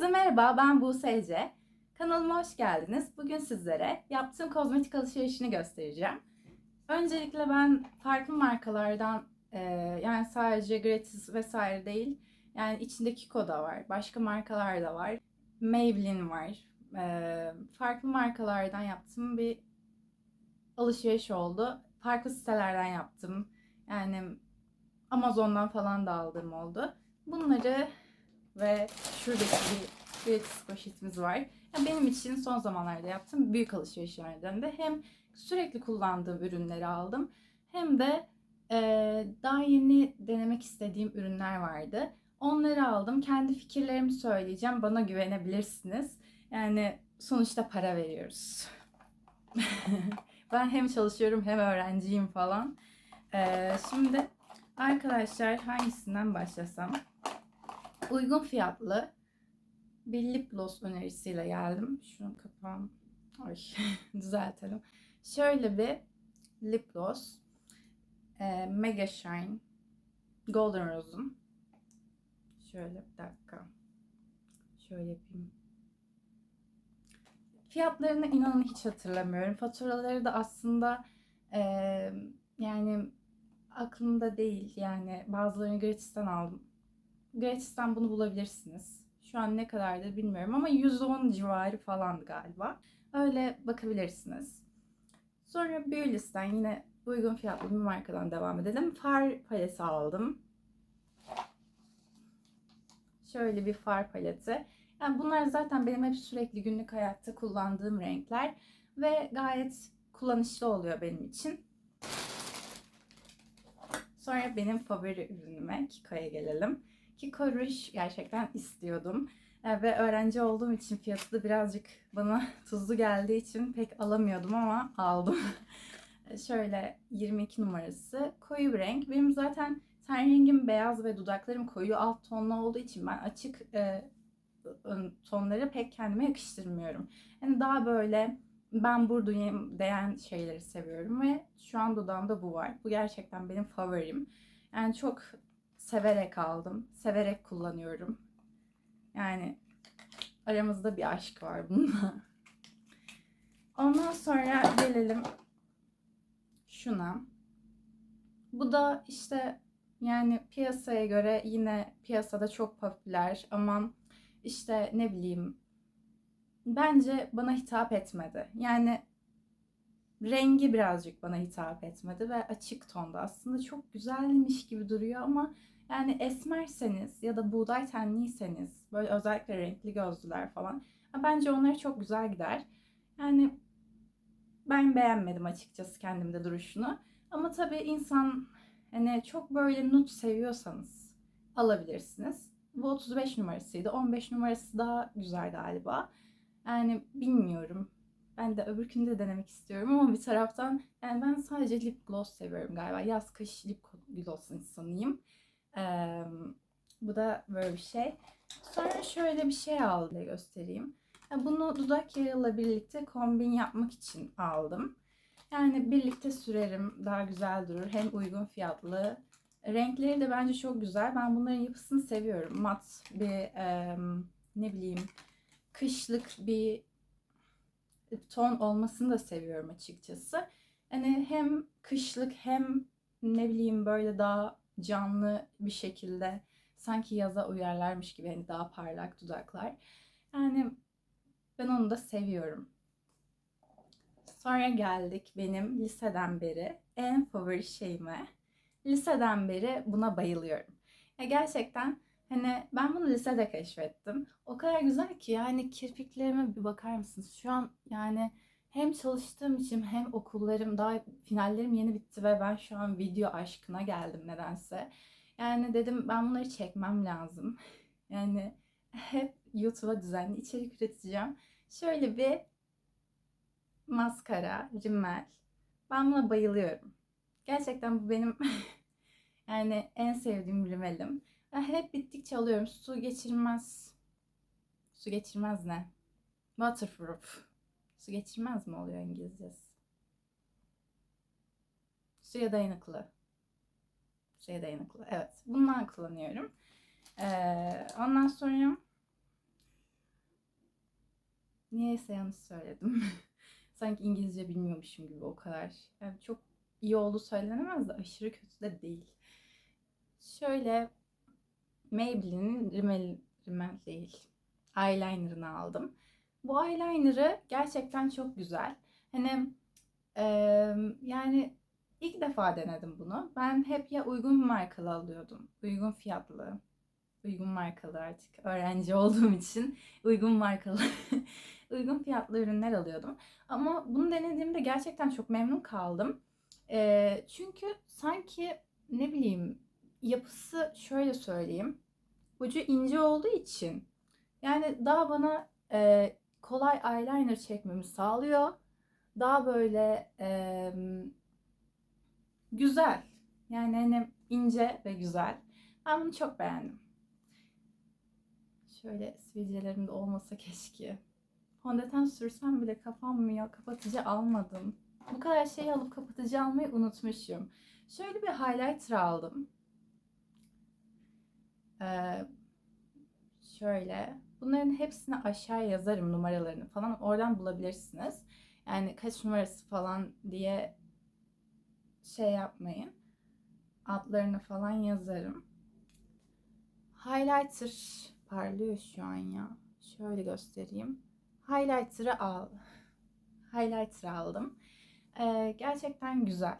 Herkese merhaba, ben Buse Ece. Kanalıma hoş geldiniz. Bugün sizlere yaptığım kozmetik alışverişini göstereceğim. Öncelikle ben farklı markalardan, e, yani sadece Gratis vesaire değil, yani içinde Kiko da var, başka markalar da var. Maybelline var. E, farklı markalardan yaptığım bir alışveriş oldu. Farklı sitelerden yaptım. Yani Amazon'dan falan da aldığım oldu. Bunları ve şuradaki bir gratis poşetimiz var. Yani benim için son zamanlarda yaptığım büyük alışverişlerden de hem sürekli kullandığım ürünleri aldım hem de e, daha yeni denemek istediğim ürünler vardı. Onları aldım. Kendi fikirlerimi söyleyeceğim. Bana güvenebilirsiniz. Yani sonuçta para veriyoruz. ben hem çalışıyorum hem öğrenciyim falan. E, şimdi arkadaşlar hangisinden başlasam? Uygun fiyatlı bir lip gloss önerisiyle geldim. Şunu kapağım. Ay düzeltelim. Şöyle bir lip gloss. E, Mega Shine Golden Rose'un. Şöyle bir dakika. Şöyle yapayım. Fiyatlarını inanın hiç hatırlamıyorum. Faturaları da aslında e, yani aklımda değil. Yani bazılarını gratisten aldım. Gratis'ten bunu bulabilirsiniz. Şu an ne kadardır bilmiyorum ama 110 civarı falan galiba. Öyle bakabilirsiniz. Sonra Beaulis'ten yine uygun fiyatlı bir markadan devam edelim. Far paleti aldım. Şöyle bir far paleti. Yani bunlar zaten benim hep sürekli günlük hayatta kullandığım renkler ve gayet kullanışlı oluyor benim için. Sonra benim favori ürünüme Kiko'ya gelelim. Kiko Rouge gerçekten istiyordum. E, ve öğrenci olduğum için fiyatı da birazcık bana tuzlu geldiği için pek alamıyordum ama aldım. Şöyle 22 numarası koyu bir renk. Benim zaten ten rengim beyaz ve dudaklarım koyu alt tonlu olduğu için ben açık e, tonları pek kendime yakıştırmıyorum. Yani daha böyle ben buradayım diyen şeyleri seviyorum ve şu an dudağımda bu var. Bu gerçekten benim favorim. Yani çok severek aldım. Severek kullanıyorum. Yani aramızda bir aşk var bununla. Ondan sonra gelelim şuna. Bu da işte yani piyasaya göre yine piyasada çok popüler ama işte ne bileyim bence bana hitap etmedi. Yani rengi birazcık bana hitap etmedi ve açık tonda aslında çok güzelmiş gibi duruyor ama yani esmerseniz ya da buğday tenliyseniz böyle özellikle renkli gözlüler falan bence onları çok güzel gider. Yani ben beğenmedim açıkçası kendimde duruşunu. Ama tabii insan hani çok böyle nut seviyorsanız alabilirsiniz. Bu 35 numarasıydı. 15 numarası daha güzel galiba. Yani bilmiyorum. Ben de öbürkünü de denemek istiyorum ama bir taraftan yani ben sadece lip gloss seviyorum galiba. Yaz kış lip gloss insanıyım. Ee, bu da böyle bir şey. Sonra şöyle bir şey aldım göstereyim. Bunu dudak yağıyla birlikte kombin yapmak için aldım. Yani birlikte sürerim daha güzel durur. Hem uygun fiyatlı. Renkleri de bence çok güzel. Ben bunların yapısını seviyorum. Mat bir e, ne bileyim kışlık bir ton olmasını da seviyorum açıkçası. Yani hem kışlık hem ne bileyim böyle daha canlı bir şekilde sanki yaza uyarlarmış gibi hani daha parlak dudaklar. Yani ben onu da seviyorum. Sonra geldik benim liseden beri en favori şeyime. Liseden beri buna bayılıyorum. Ya gerçekten hani ben bunu lisede keşfettim. O kadar güzel ki yani kirpiklerime bir bakar mısınız? Şu an yani hem çalıştığım için hem okullarım daha finallerim yeni bitti ve ben şu an video aşkına geldim nedense. Yani dedim ben bunları çekmem lazım. Yani hep YouTube'a düzenli içerik üreteceğim. Şöyle bir maskara, rimel. Ben buna bayılıyorum. Gerçekten bu benim yani en sevdiğim rimelim. Ben hep bittikçe alıyorum. Su geçirmez. Su geçirmez ne? Waterproof. Su geçirmez mi oluyor İngilizcesi? Suya dayanıklı. Suya dayanıklı. Evet. Bundan kullanıyorum. Ee, ondan sonra Niyeyse yanlış söyledim. Sanki İngilizce bilmiyormuşum gibi o kadar. Yani çok iyi olduğu söylenemez de aşırı kötü de değil. Şöyle Maybelline'in rimel, rimel değil. Eyeliner'ını aldım. Bu eyeliner'ı gerçekten çok güzel. Hani eee, yani ilk defa denedim bunu. Ben hep ya uygun markalı alıyordum. Uygun fiyatlı. Uygun markalı artık. Öğrenci olduğum için uygun markalı. uygun fiyatlı ürünler alıyordum. Ama bunu denediğimde gerçekten çok memnun kaldım. Eee, çünkü sanki ne bileyim yapısı şöyle söyleyeyim. Ucu ince olduğu için yani daha bana e, kolay eyeliner çekmemi sağlıyor. Daha böyle e, güzel. Yani hani ince ve güzel. Ben bunu çok beğendim. Şöyle sivilcelerim de olmasa keşke. Fondöten sürsem bile kapanmıyor. Kapatıcı almadım. Bu kadar şey alıp kapatıcı almayı unutmuşum. Şöyle bir highlighter aldım. Ee, şöyle. Bunların hepsini aşağı yazarım numaralarını falan. Oradan bulabilirsiniz. Yani kaç numarası falan diye şey yapmayın. Adlarını falan yazarım. Highlighter parlıyor şu an ya. Şöyle göstereyim. Highlighter'ı al. Highlighter aldım. Ee, gerçekten güzel.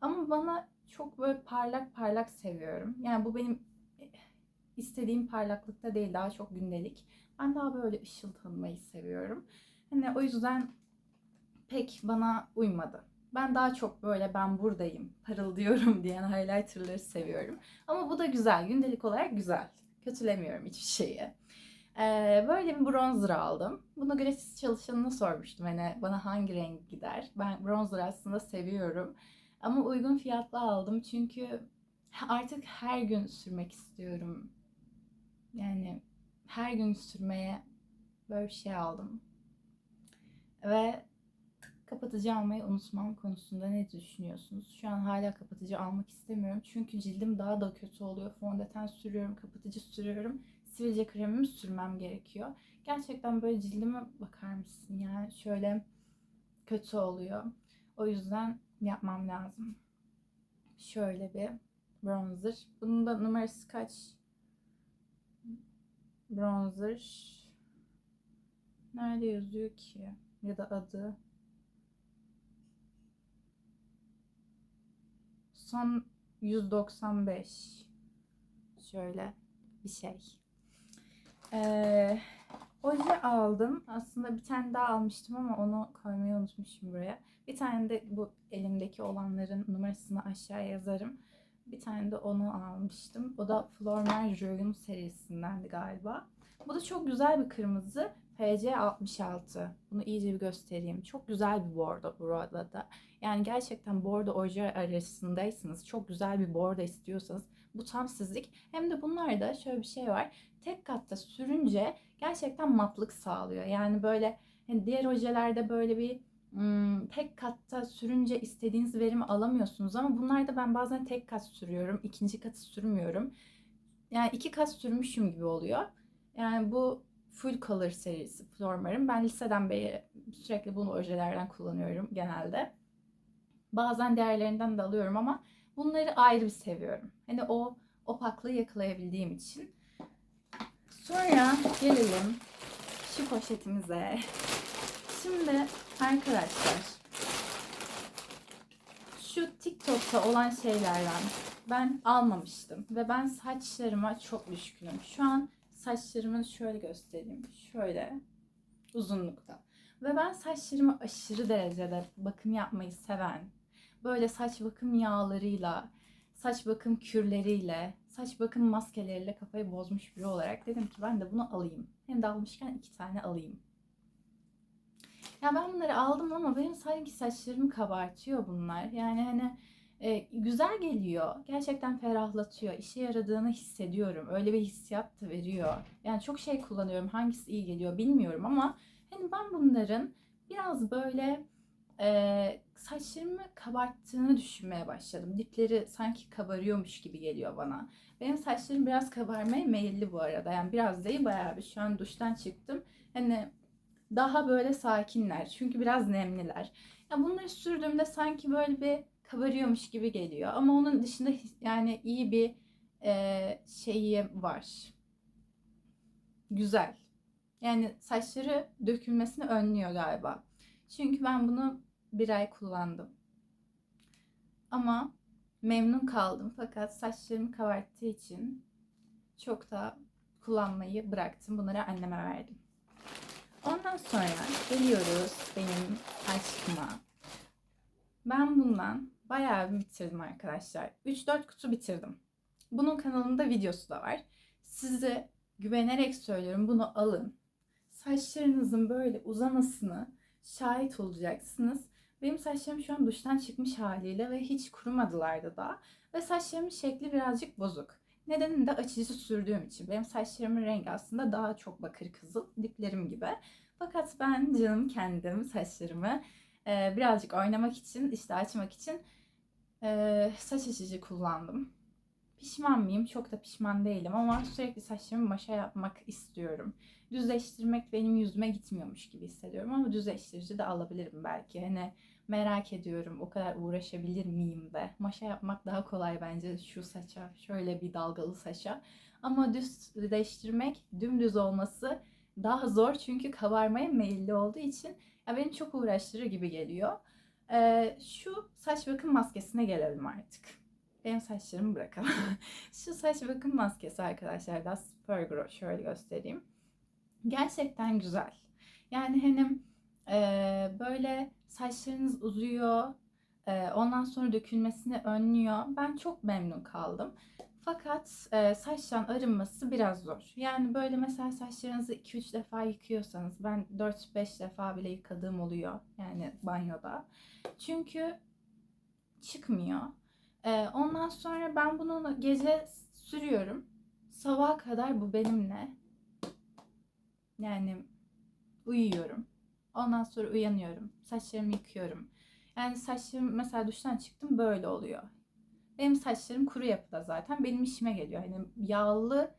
Ama bana çok böyle parlak parlak seviyorum. Yani bu benim istediğim parlaklıkta değil. Daha çok gündelik. Ben daha böyle ışıltılmayı seviyorum. Hani o yüzden pek bana uymadı. Ben daha çok böyle ben buradayım, parıldıyorum diyen highlighterları seviyorum. Ama bu da güzel. Gündelik olarak güzel. Kötülemiyorum hiçbir şeyi. Ee, böyle bir bronzer aldım. Bunu gratis çalışanına sormuştum. Hani bana hangi renk gider? Ben bronzer aslında seviyorum. Ama uygun fiyatlı aldım. Çünkü artık her gün sürmek istiyorum. Yani her gün sürmeye böyle bir şey aldım. Ve kapatıcı almayı unutmam konusunda ne düşünüyorsunuz? Şu an hala kapatıcı almak istemiyorum. Çünkü cildim daha da kötü oluyor. Fondöten sürüyorum, kapatıcı sürüyorum. Sivilce kremimi sürmem gerekiyor. Gerçekten böyle cildime bakar mısın? Yani şöyle kötü oluyor. O yüzden yapmam lazım. Şöyle bir bronzer. Bunun da numarası kaç? Bronzer. Nerede yazıyor ki? Ya da adı. Son 195. Şöyle bir şey. Ee, oje aldım. Aslında bir tane daha almıştım ama onu koymayı unutmuşum buraya. Bir tane de bu elimdeki olanların numarasını aşağıya yazarım. Bir tane de onu almıştım. O da Flormer Joy'un serisindendi galiba. Bu da çok güzel bir kırmızı. FC66. Bunu iyice bir göstereyim. Çok güzel bir bordo bu arada. Yani gerçekten bordo oje arasındaysanız, çok güzel bir bordo istiyorsanız bu tam sizlik. Hem de bunlarda şöyle bir şey var. Tek katta sürünce gerçekten matlık sağlıyor. Yani böyle hani diğer ojelerde böyle bir tek katta sürünce istediğiniz verimi alamıyorsunuz ama bunlarda ben bazen tek kat sürüyorum, ikinci katı sürmüyorum. Yani iki kat sürmüşüm gibi oluyor. Yani bu Full Color serisi Flormar'ın. Ben liseden beri sürekli bunu ojelerden kullanıyorum genelde. Bazen değerlerinden de alıyorum ama bunları ayrı bir seviyorum. Hani o opaklığı yakalayabildiğim için. Sonra gelelim şu poşetimize. Şimdi arkadaşlar şu TikTok'ta olan şeylerden ben almamıştım ve ben saçlarıma çok düşkünüm. Şu an saçlarımı şöyle göstereyim. Şöyle uzunlukta. Ve ben saçlarımı aşırı derecede bakım yapmayı seven, böyle saç bakım yağlarıyla, saç bakım kürleriyle, saç bakım maskeleriyle kafayı bozmuş biri olarak dedim ki ben de bunu alayım. Hem de almışken iki tane alayım. Ya ben bunları aldım ama benim sanki saçlarımı kabartıyor bunlar. Yani hani e, güzel geliyor. Gerçekten ferahlatıyor. İşe yaradığını hissediyorum. Öyle bir hissiyat da veriyor. Yani çok şey kullanıyorum. Hangisi iyi geliyor bilmiyorum ama hani ben bunların biraz böyle e, saçlarımı kabarttığını düşünmeye başladım. Dipleri sanki kabarıyormuş gibi geliyor bana. Benim saçlarım biraz kabarmaya meyilli bu arada. Yani biraz değil bayağı bir. Şu an duştan çıktım. Hani daha böyle sakinler. Çünkü biraz nemliler. Ya bunları sürdüğümde sanki böyle bir kabarıyormuş gibi geliyor. Ama onun dışında yani iyi bir e, şeyi var. Güzel. Yani saçları dökülmesini önlüyor galiba. Çünkü ben bunu bir ay kullandım. Ama memnun kaldım. Fakat saçlarımı kabarttığı için çok da kullanmayı bıraktım. Bunları anneme verdim. Ondan sonra geliyoruz benim aşkıma. Ben bundan bayağı bitirdim arkadaşlar. 3-4 kutu bitirdim. Bunun kanalında videosu da var. Size güvenerek söylüyorum bunu alın. Saçlarınızın böyle uzamasını şahit olacaksınız. Benim saçlarım şu an duştan çıkmış haliyle ve hiç kurumadılar da daha. Ve saçlarımın şekli birazcık bozuk. Nedenini de açıcı sürdüğüm için. Benim saçlarımın rengi aslında daha çok bakır kızıl, diplerim gibi. Fakat ben canım kendim saçlarımı e, birazcık oynamak için, işte açmak için e, saç açıcı kullandım. Pişman mıyım? Çok da pişman değilim ama sürekli saçlarımı maşa yapmak istiyorum. Düzleştirmek benim yüzüme gitmiyormuş gibi hissediyorum ama düzleştirici de alabilirim belki. Hani merak ediyorum o kadar uğraşabilir miyim de. Maşa yapmak daha kolay bence şu saça, şöyle bir dalgalı saça. Ama düzleştirmek, dümdüz olması daha zor çünkü kabarmaya meyilli olduğu için ya beni çok uğraştırır gibi geliyor. Ee, şu saç bakım maskesine gelelim artık. Benim saçlarımı bırakalım. şu saç bakım maskesi arkadaşlar da Supergro şöyle göstereyim. Gerçekten güzel. Yani hani e, böyle saçlarınız uzuyor, e, ondan sonra dökülmesini önlüyor. Ben çok memnun kaldım. Fakat e, saçtan arınması biraz zor. Yani böyle mesela saçlarınızı 2-3 defa yıkıyorsanız ben 4-5 defa bile yıkadığım oluyor. Yani banyoda. Çünkü çıkmıyor. E, ondan sonra ben bunu gece sürüyorum. Sabaha kadar bu benimle. Yani uyuyorum. Ondan sonra uyanıyorum. Saçlarımı yıkıyorum. Yani saçlarım mesela duştan çıktım böyle oluyor. Benim saçlarım kuru yapıda zaten. Benim işime geliyor. Hani yağlı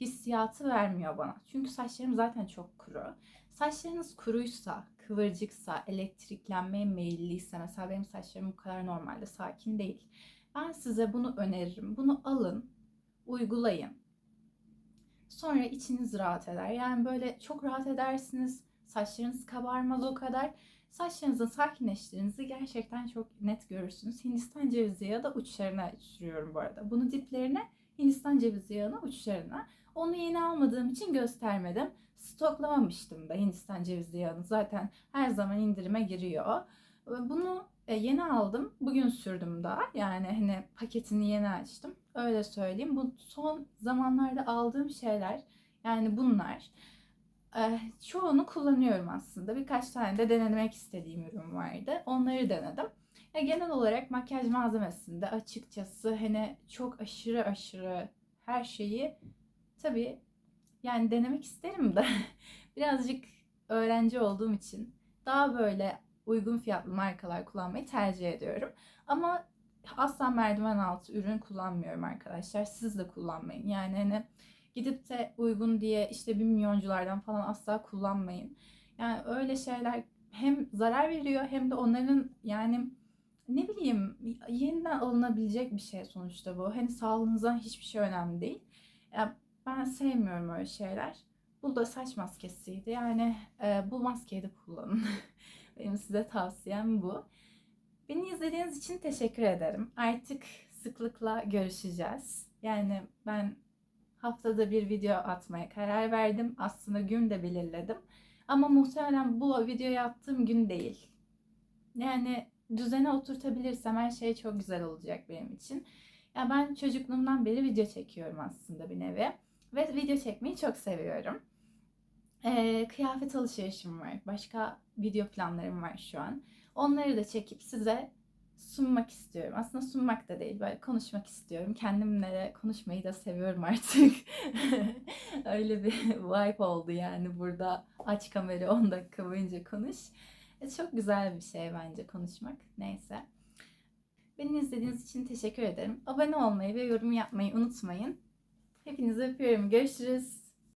hissiyatı vermiyor bana. Çünkü saçlarım zaten çok kuru. Saçlarınız kuruysa, kıvırcıksa, elektriklenmeye meyilliyse mesela benim saçlarım bu kadar normalde sakin değil. Ben size bunu öneririm. Bunu alın, uygulayın. Sonra içiniz rahat eder. Yani böyle çok rahat edersiniz. Saçlarınız kabarmaz o kadar. Saçlarınızın sakinleştiğinizi gerçekten çok net görürsünüz. Hindistan cevizi yağı da uçlarına sürüyorum bu arada. Bunu diplerine, Hindistan cevizi yağını uçlarına. Onu yeni almadığım için göstermedim. Stoklamamıştım da Hindistan cevizi yağını. Zaten her zaman indirime giriyor. Bunu e, yeni aldım. Bugün sürdüm daha. Yani hani paketini yeni açtım. Öyle söyleyeyim. Bu son zamanlarda aldığım şeyler yani bunlar. Ee, çoğunu kullanıyorum aslında. Birkaç tane de denemek istediğim ürün vardı. Onları denedim. Ya genel olarak makyaj malzemesinde açıkçası hani çok aşırı aşırı her şeyi tabii yani denemek isterim de birazcık öğrenci olduğum için daha böyle uygun fiyatlı markalar kullanmayı tercih ediyorum. Ama asla merdiven altı ürün kullanmıyorum arkadaşlar. Siz de kullanmayın. Yani hani gidip de uygun diye işte bir milyonculardan falan asla kullanmayın. Yani öyle şeyler hem zarar veriyor hem de onların yani ne bileyim yeniden alınabilecek bir şey sonuçta bu. Hani sağlığınızdan hiçbir şey önemli değil. Yani ben sevmiyorum öyle şeyler. Bu da saç maskesiydi. Yani e, bu maskeyi de kullanın. Benim size tavsiyem bu. Beni izlediğiniz için teşekkür ederim. Artık sıklıkla görüşeceğiz. Yani ben haftada bir video atmaya karar verdim. Aslında gün de belirledim. Ama muhtemelen bu videoyu attığım gün değil. Yani düzene oturtabilirsem her şey çok güzel olacak benim için. Ya ben çocukluğumdan beri video çekiyorum aslında bir nevi. Ve video çekmeyi çok seviyorum. Ee, kıyafet alışverişim var. Başka video planlarım var şu an. Onları da çekip size sunmak istiyorum. Aslında sunmak da değil, böyle konuşmak istiyorum. Kendimle de konuşmayı da seviyorum artık. Öyle bir vibe oldu yani burada aç kamerayı 10 dakika boyunca konuş. E, çok güzel bir şey bence konuşmak. Neyse. Beni izlediğiniz için teşekkür ederim. Abone olmayı ve yorum yapmayı unutmayın. Hepinizi öpüyorum. Görüşürüz.